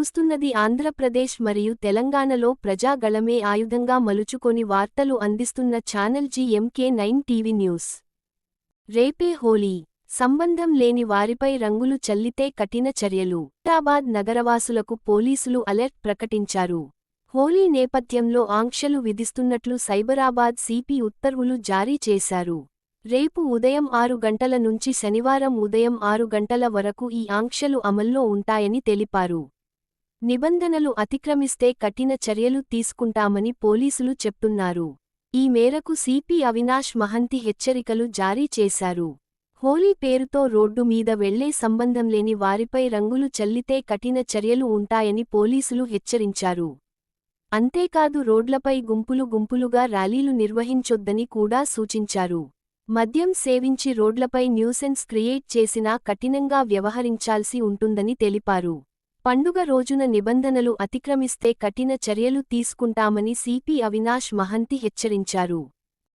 చూస్తున్నది ఆంధ్రప్రదేశ్ మరియు తెలంగాణలో ప్రజాగళమే ఆయుధంగా మలుచుకొని వార్తలు అందిస్తున్న channel GMK nine TV news. రేపే హోలీ. సంబంధం లేని వారిపై రంగులు చల్లితే కఠిన చర్యలు. హైదరాబాద్ నగరవాసులకు పోలీసులు అలర్ట్ ప్రకటించారు. హోలీ నేపథ్యంలో ఆంక్షలు విధిస్తున్నట్లు సైబరాబాద్ సిపి ఉత్తర్వులు జారీ చేశారు. రేపు ఉదయం ఆరు గంటల నుంచి శనివారం ఉదయం ఆరు గంటల వరకు ఈ ఆంక్షలు అమల్లో ఉంటాయని తెలిపారు. నిబంధనలు అతిక్రమిస్తే కఠిన చర్యలు తీసుకుంటామని పోలీసులు చెప్తున్నారు. ఈ మేరకు సిపి అవినాష్ మహంతి హెచ్చరికలు జారీ చేశారు. హోలీ పేరుతో రోడ్డు మీద వెళ్ళే సంబంధం లేని వారిపై రంగులు చల్లితే కఠిన చర్యలు ఉంటాయని పోలీసులు హెచ్చరించారు. అంతేకాదు రోడ్లపై గుంపులు గుంపులుగా ర్యాలీలు నిర్వహించొద్దని కూడా సూచించారు. మద్యం సేవించి రోడ్లపై న్యూసెన్స్ క్రియేట్ చేసినా కఠినంగా వ్యవహరించాల్సి ఉంటుందని తెలిపారు. పండుగ రోజున నిబంధనలు అతిక్రమిస్తే కఠిన చర్యలు తీసుకుంటామని సిపి అవినాష్ మహంతి హెచ్చరించారు.